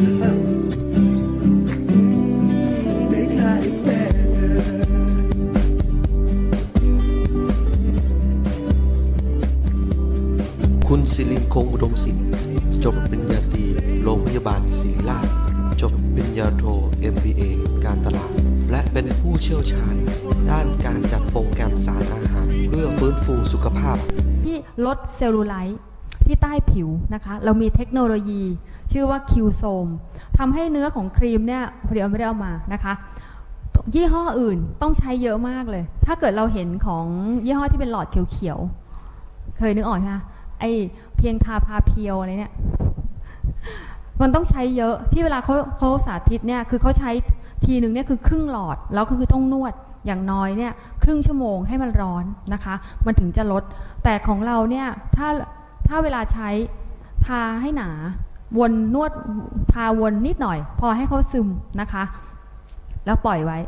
คุณศิริคงอุดมศิลป์จบปริญญาตรีโรงพยาบาลศิริราช จบปริญญาโท MBA การตลาด และเป็นผู้เชี่ยวชาญ ด้านการจัดโปรแกรมสารอาหาร เพื่อฟื้นฟูสุขภาพ ที่ลดเซลลูไลท์ ที่ใต้ผิวนะคะ เรามีเทคโนโลยี ชื่อว่าคิวโซมทำให้เนื้อของครีมเนี่ยพอดีเอาไม่ได้เอามานะคะยี่ห้ออื่นต้องใช้เยอะมากเลย ถ้าเกิดเราเห็นของยี่ห้อที่เป็นหลอดเขียวๆ เคยนึกออกใช่ไหมไอเพียงทาพาเพียวอะไรเนี่ย มันต้องใช้เยอะ ที่เวลาเขาเขาสาธิตเนี่ย คือเขาใช้ทีหนึ่งเนี่ยคือครึ่งหลอด แล้วก็คือต้องนวดอย่างน้อยเนี่ย ครึ่งชั่วโมงให้มันร้อนนะคะ มันถึงจะลด แต่ของเราเนี่ย ถ้า ถ้าเวลาใช้ทาให้หนา วนนวดทาวนนิดหน่อย พอให้เขาซึมนะคะ แล้วปล่อยไว้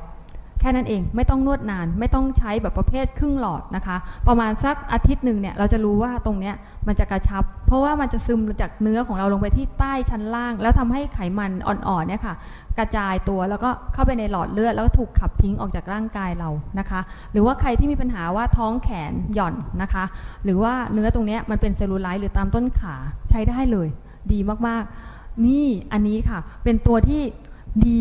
แค่นั้นเองไม่ต้องนวดนาน ไม่ต้องใช้แบบประเภทครึ่งหลอดนะคะ ประมาณสักอาทิตย์หนึ่งเนี่ยเราจะรู้ว่าตรงเนี้ยมันจะกระชับ เพราะว่ามันจะซึมจากเนื้อของเราลงไปที่ใต้ชั้นล่าง แล้วทำให้ไขมันอ่อนๆเนี่ยค่ะ กระจายตัวแล้วก็เข้าไปในหลอดเลือดแล้วก็ถูกขับทิ้งออกจากร่างกายเรานะคะ หรือว่าใครที่มีปัญหาว่าท้องแขนหย่อนนะคะ หรือว่าเนื้อตรงเนี้ยมันเป็นเซลลูไลท์หรือตามต้นขาใช้ได้เลย ดีมากๆ นี่อันนี้ค่ะ เป็นตัวที่ดี